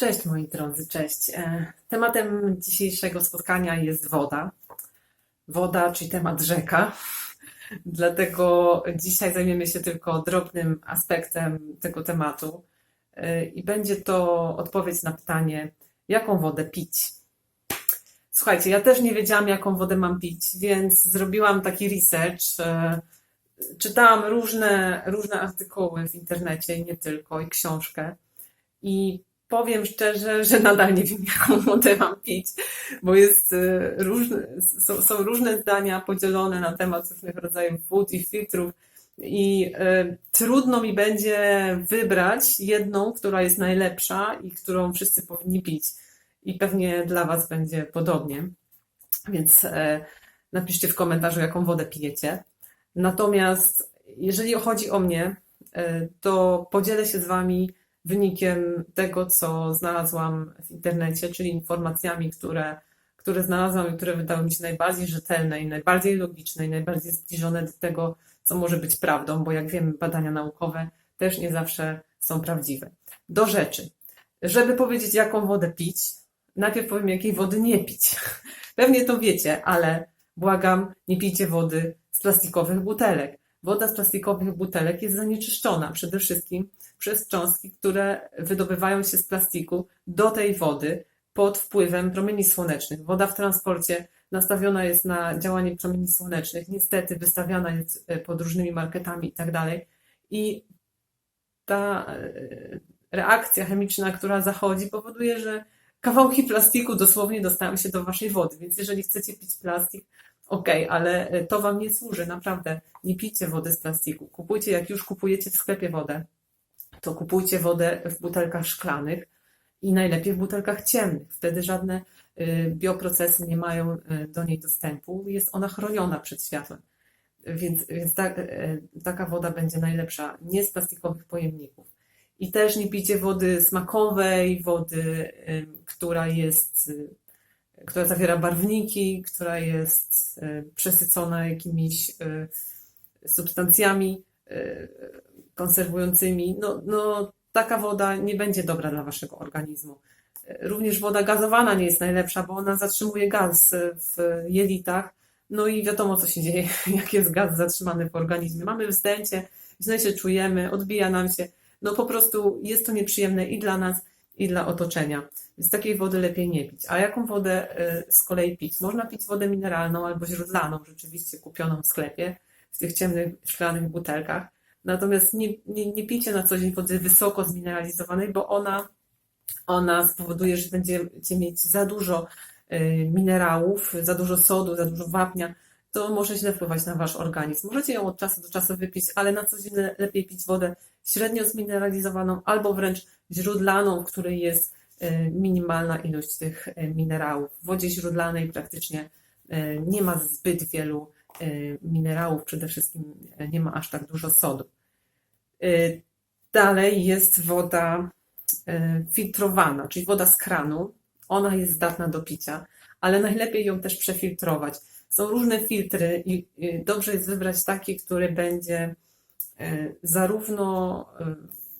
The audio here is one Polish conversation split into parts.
Cześć moi drodzy, cześć. E, Tematem dzisiejszego spotkania jest woda. Woda, czyli temat rzeka. Dlatego dzisiaj zajmiemy się tylko drobnym aspektem tego tematu E, i będzie to odpowiedź na pytanie, jaką wodę pić. Słuchajcie, ja też nie wiedziałam, jaką wodę mam pić, więc zrobiłam taki research. e, Czytałam różne, różne artykuły w internecie nie tylko, i książkę. I powiem szczerze, że nadal nie wiem, jaką wodę mam pić, bo jest e, różne, są, są różne zdania podzielone na temat różnych rodzajów wód i filtrów. I e, trudno mi będzie wybrać jedną, która jest najlepsza i którą wszyscy powinni pić. I pewnie dla Was będzie podobnie. Więc e, napiszcie w komentarzu, jaką wodę pijecie. Natomiast jeżeli chodzi o mnie, e, to podzielę się z Wami wynikiem tego, co znalazłam w internecie, czyli informacjami, które, które znalazłam i które wydały mi się najbardziej rzetelne i najbardziej logiczne i najbardziej zbliżone do tego, co może być prawdą, bo jak wiemy, badania naukowe też nie zawsze są prawdziwe. Do rzeczy. Żeby powiedzieć, jaką wodę pić, najpierw powiem, jakiej wody nie pić. Pewnie to wiecie, ale błagam, nie pijcie wody z plastikowych butelek. Woda z plastikowych butelek jest zanieczyszczona przede wszystkim przez cząstki, które wydobywają się z plastiku do tej wody pod wpływem promieni słonecznych. Woda w transporcie nastawiona jest na działanie promieni słonecznych, niestety wystawiana jest e, pod różnymi marketami i tak. I ta e, reakcja chemiczna, która zachodzi, powoduje, że kawałki plastiku dosłownie dostają się do waszej wody. Więc jeżeli chcecie pić plastik, ok, ale e, to wam nie służy, naprawdę. Nie pijcie wody z plastiku. Kupujcie, jak już kupujecie w sklepie wodę, to kupujcie wodę w butelkach szklanych i najlepiej w butelkach ciemnych. Wtedy żadne y, bioprocesy nie mają y, do niej dostępu. Jest ona chroniona przed światłem. Więc, więc ta, y, taka woda będzie najlepsza, nie z plastikowych pojemników. I też nie pijcie wody smakowej, wody, y, która jest, która zawiera barwniki, która jest y, przesycona jakimiś y, substancjami y, konserwującymi. No, no, taka woda nie będzie dobra dla waszego organizmu. Również woda gazowana nie jest najlepsza, bo ona zatrzymuje gaz w jelitach. No i wiadomo, co się dzieje, jak jest gaz zatrzymany w organizmie. Mamy wzdęcie, źle się czujemy, odbija nam się. No po prostu jest to nieprzyjemne i dla nas, i dla otoczenia. Więc takiej wody lepiej nie pić. A jaką wodę y, z kolei pić? Można pić wodę mineralną albo źródlaną, rzeczywiście kupioną w sklepie, w tych ciemnych, szklanych butelkach. Natomiast nie, nie, nie pijcie na co dzień wody wysoko zmineralizowanej, bo ona, ona spowoduje, że będziecie mieć za dużo y, minerałów, za dużo sodu, za dużo wapnia. To może źle wpływać na wasz organizm. Możecie ją od czasu do czasu wypić, ale na co dzień le- lepiej pić wodę średnio zmineralizowaną albo wręcz źródlaną, w której jest y, minimalna ilość tych y, minerałów. W wodzie źródlanej praktycznie y, nie ma zbyt wielu minerałów, przede wszystkim nie ma aż tak dużo sodu. Dalej jest woda filtrowana, czyli woda z kranu. Ona jest zdatna do picia, ale najlepiej ją też przefiltrować. Są różne filtry i dobrze jest wybrać taki, który będzie y, zarówno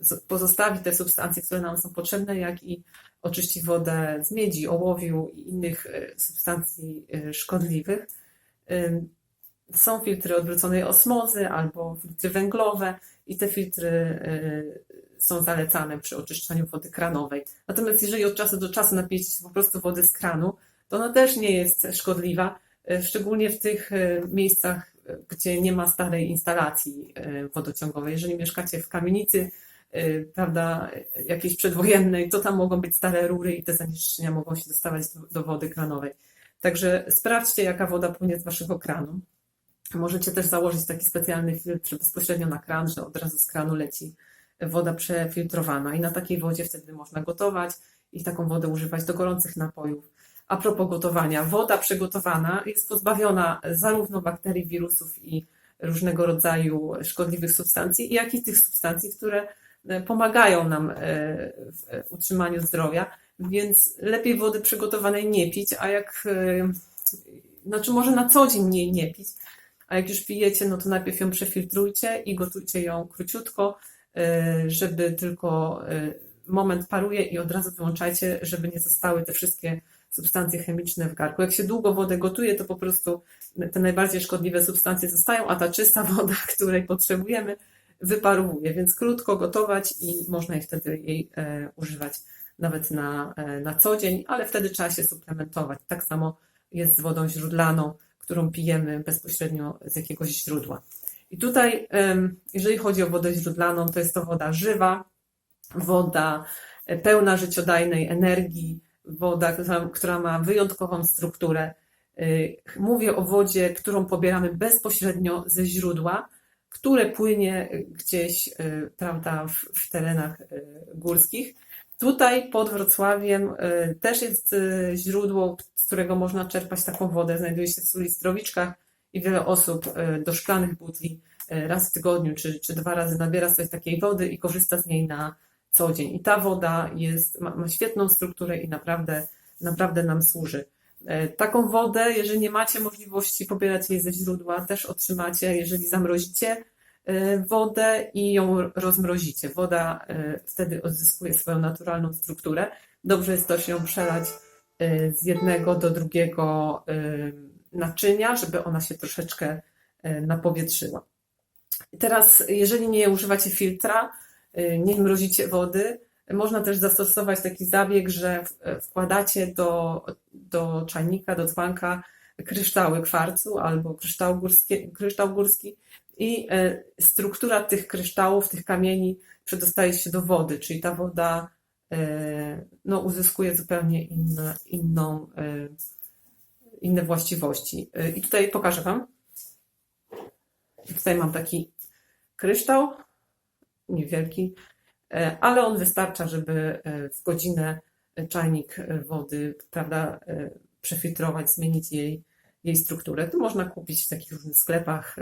z- pozostawi te substancje, które nam są potrzebne, jak i oczyści wodę z miedzi, ołowiu i innych y, substancji szkodliwych. Są filtry odwróconej osmozy albo filtry węglowe i te filtry są zalecane przy oczyszczaniu wody kranowej. Natomiast jeżeli od czasu do czasu napijecie się po prostu wody z kranu, to ona też nie jest szkodliwa, szczególnie w tych y, miejscach, y, gdzie nie ma starej instalacji wodociągowej. Jeżeli mieszkacie w kamienicy, prawda, jakiejś przedwojennej, to tam mogą być stare rury i te zanieczyszczenia mogą się dostawać do, do wody kranowej. Także sprawdźcie, jaka woda płynie z waszego kranu. Możecie też założyć taki specjalny filtr bezpośrednio na kran, że od razu z kranu leci woda przefiltrowana i na takiej wodzie wtedy można gotować i taką wodę używać do gorących napojów. A propos gotowania, woda przygotowana jest pozbawiona zarówno bakterii, wirusów i różnego rodzaju szkodliwych substancji, jak i tych substancji, które e, pomagają nam e, w e, utrzymaniu zdrowia, więc lepiej wody przygotowanej nie pić, a jak, znaczy może na co dzień jej nie pić, a jak już pijecie, no to najpierw ją przefiltrujcie i gotujcie ją króciutko, żeby tylko moment paruje i od razu wyłączajcie, żeby nie zostały te wszystkie substancje chemiczne w garku. Jak się długo wodę gotuje, to po prostu te najbardziej szkodliwe substancje zostają, a ta czysta woda, której potrzebujemy, wyparowuje. Więc krótko gotować i można jej wtedy jej e, używać nawet na, e, na co dzień, ale wtedy trzeba się suplementować. Tak samo jest z wodą źródlaną, którą pijemy bezpośrednio z jakiegoś źródła. I tutaj, jeżeli chodzi o wodę źródlaną, to jest to woda żywa, woda e, pełna życiodajnej energii, woda, która ma wyjątkową strukturę. E, mówię o wodzie, którą pobieramy bezpośrednio ze źródła, które płynie gdzieś, prawda, w, terenach górskich Tutaj pod Wrocławiem y, też jest y, źródło, z którego można czerpać taką wodę. Znajduje się w Sulistrowiczkach i wiele osób y, do szklanych butli raz w tygodniu czy, czy dwa razy nabiera sobie takiej wody i korzysta z niej na co dzień. I ta woda jest, ma, ma świetną strukturę i naprawdę, naprawdę nam służy. Taką wodę, jeżeli nie macie możliwości pobierać jej ze źródła, też otrzymacie, jeżeli zamrozicie Y, wodę i ją rozmrozicie. Woda y, wtedy odzyskuje swoją naturalną strukturę. Dobrze jest też ją przelać z jednego do drugiego naczynia, żeby ona się troszeczkę napowietrzyła. Teraz, jeżeli nie używacie filtra, nie mrozicie wody, można też zastosować taki zabieg, że wkładacie do, do czajnika, do dzbanka kryształy kwarcu albo kryształ górski, kryształ górski i e, struktura tych kryształów, tych kamieni przedostaje się do wody, czyli ta woda e, no, uzyskuje zupełnie inne, inną, inne właściwości. I tutaj pokażę Wam. Tutaj mam taki kryształ, niewielki, ale on wystarcza, żeby w godzinę czajnik wody, prawda, przefiltrować, zmienić jej, jej strukturę. To można kupić w takich różnych sklepach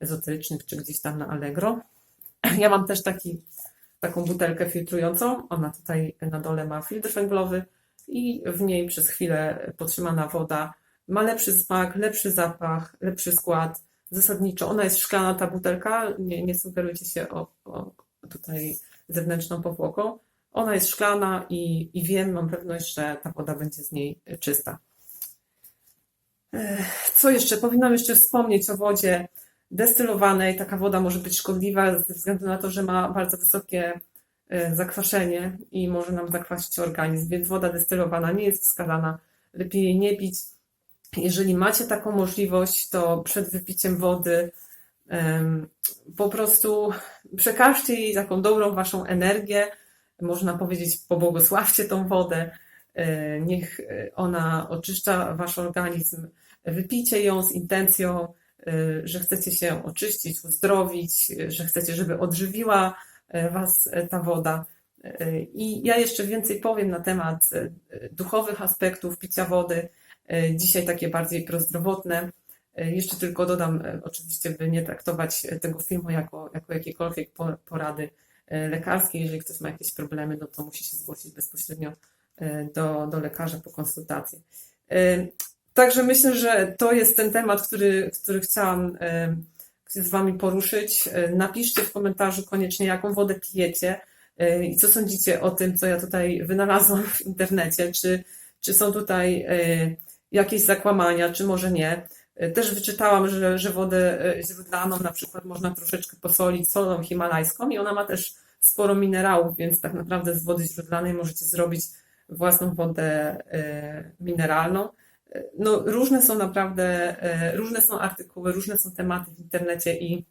ezoterycznych, czy gdzieś tam na Allegro. Ja mam też taki, taką butelkę filtrującą. Ona tutaj na dole ma filtr węglowy i w niej przez chwilę podtrzymana woda ma lepszy smak, lepszy zapach, lepszy skład. Zasadniczo ona jest szklana, ta butelka, nie, nie sugerujcie się o, o tutaj zewnętrzną powłoką. Ona jest szklana i, i wiem, mam pewność, że ta woda będzie z niej czysta. Co jeszcze? Powinnam jeszcze wspomnieć o wodzie destylowanej. Taka woda może być szkodliwa ze względu na to, że ma bardzo wysokie e, zakwaszenie i może nam zakwasić organizm, więc woda destylowana nie jest wskazana. Lepiej jej nie pić. Jeżeli macie taką możliwość, to przed wypiciem wody po prostu przekażcie jej taką dobrą waszą energię. Można powiedzieć, pobłogosławcie tą wodę. E, niech ona oczyszcza wasz organizm. Wypijcie ją z intencją Y, że chcecie się oczyścić, uzdrowić, że chcecie, żeby odżywiła Was ta woda. I ja jeszcze więcej powiem na temat duchowych aspektów picia wody. Dzisiaj takie bardziej prozdrowotne. Jeszcze tylko dodam, oczywiście, by nie traktować tego filmu jako, jako jakiekolwiek porady lekarskie. Jeżeli ktoś ma jakieś problemy, no to musi się zgłosić bezpośrednio do, do lekarza po konsultacji. Także myślę, że to jest ten temat, który, który chciałam z Wami poruszyć. E, napiszcie w komentarzu koniecznie, jaką wodę pijecie e, i co sądzicie o tym, co ja tutaj wynalazłam w internecie. Czy, czy są tutaj e, jakieś zakłamania, czy może nie. Też wyczytałam, że, że wodę źródlaną na przykład można troszeczkę posolić solą himalajską i ona ma też sporo minerałów, więc tak naprawdę z wody źródlanej możecie zrobić własną wodę mineralną no, różne są naprawdę, e, różne są artykuły, różne są tematy w internecie i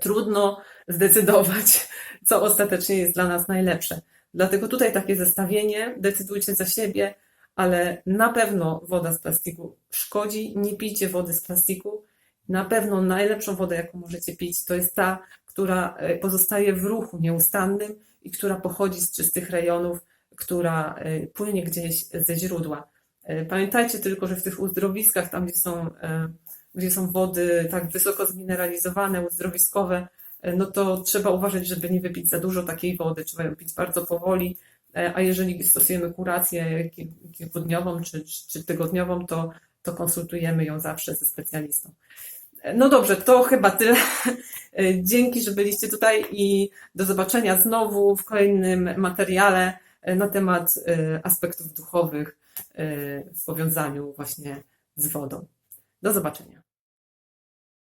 trudno zdecydować, co ostatecznie jest dla nas najlepsze. Dlatego tutaj takie zestawienie, decydujcie za siebie, ale na pewno woda z plastiku szkodzi, nie pijcie wody z plastiku. Na pewno najlepszą wodę, jaką możecie pić, to jest ta, która e, pozostaje w ruchu nieustannym i która pochodzi z czystych rejonów, która e, płynie gdzieś ze źródła. E, pamiętajcie tylko, że w tych uzdrowiskach, tam gdzie są, gdzie są wody tak wysoko zmineralizowane, uzdrowiskowe, no to trzeba uważać, żeby nie wypić za dużo takiej wody, trzeba ją pić bardzo powoli, a jeżeli stosujemy kurację kilkudniową czy, czy tygodniową, to, to konsultujemy ją zawsze ze specjalistą. No dobrze, to chyba tyle. Dzięki, że byliście tutaj i do zobaczenia znowu w kolejnym materiale na temat e, aspektów duchowych e, w powiązaniu właśnie z wodą. Do zobaczenia.